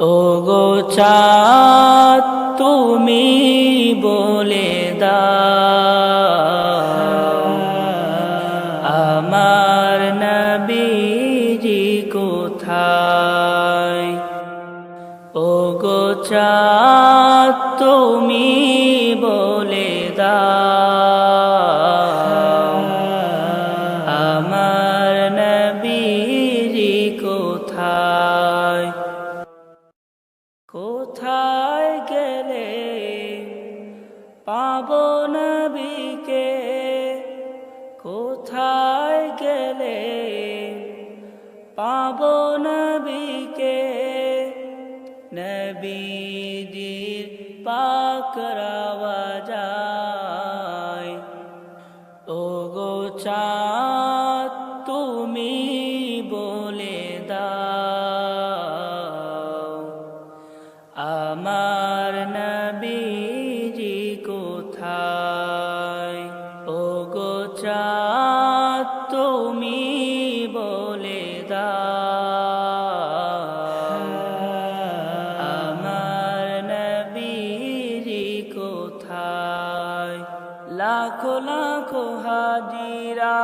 ও গো তুমি বলে দাও। আমার নবীজি কোথায়? ও গো তুমি বলে দাও। আমার নবীজি কোথায়? নবীকে কোথায় গেলে পাব নবীকে নবীজির পাকরাওয়া যায় কোথায়? ও গো তুমি বলে আমার নবীজি কোথায়? লাখো লাখো হাজিরা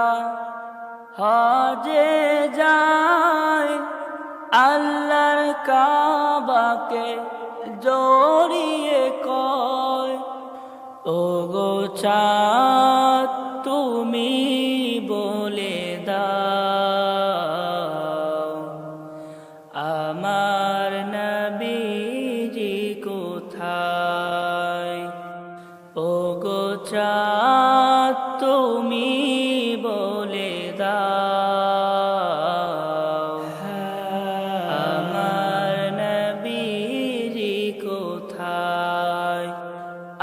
হজে যায়। আল্লাহর কাবাকে জড়িয়ে চাঁদ তুমি বলে দাও। আমার নবীজি কোথায়? ও গো চাঁদ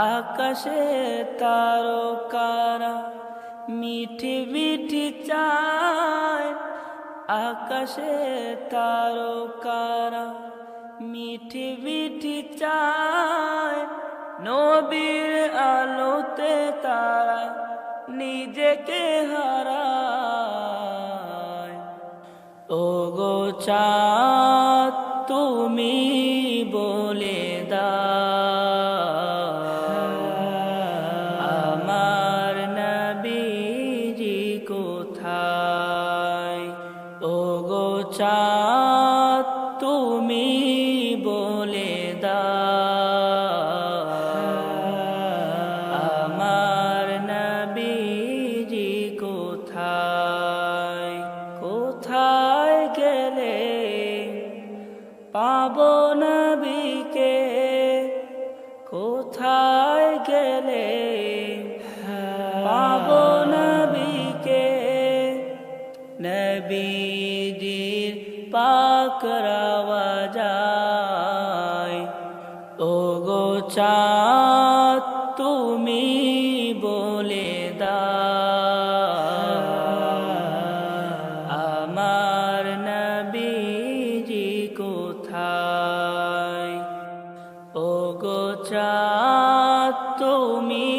আকাশে তারকারা মিঠি মিঠি চায়। আকাশে তারকারা মিঠি মিঠি চায়। নবীর আলোতে তারা নিজেকে হারায়। ও গো চাঁদ, তুমি বলে চাঁদ তুমি বলে দাও। আমার নবীজি কোথায়? কোথায় গেলে পাবো নবীকে? কোথায় গেলে পাবো নবীজির পাকরাওয়া যায় ও গো তুমি বলে দাও আমার নবীজি কোথায়? ও গো তুমি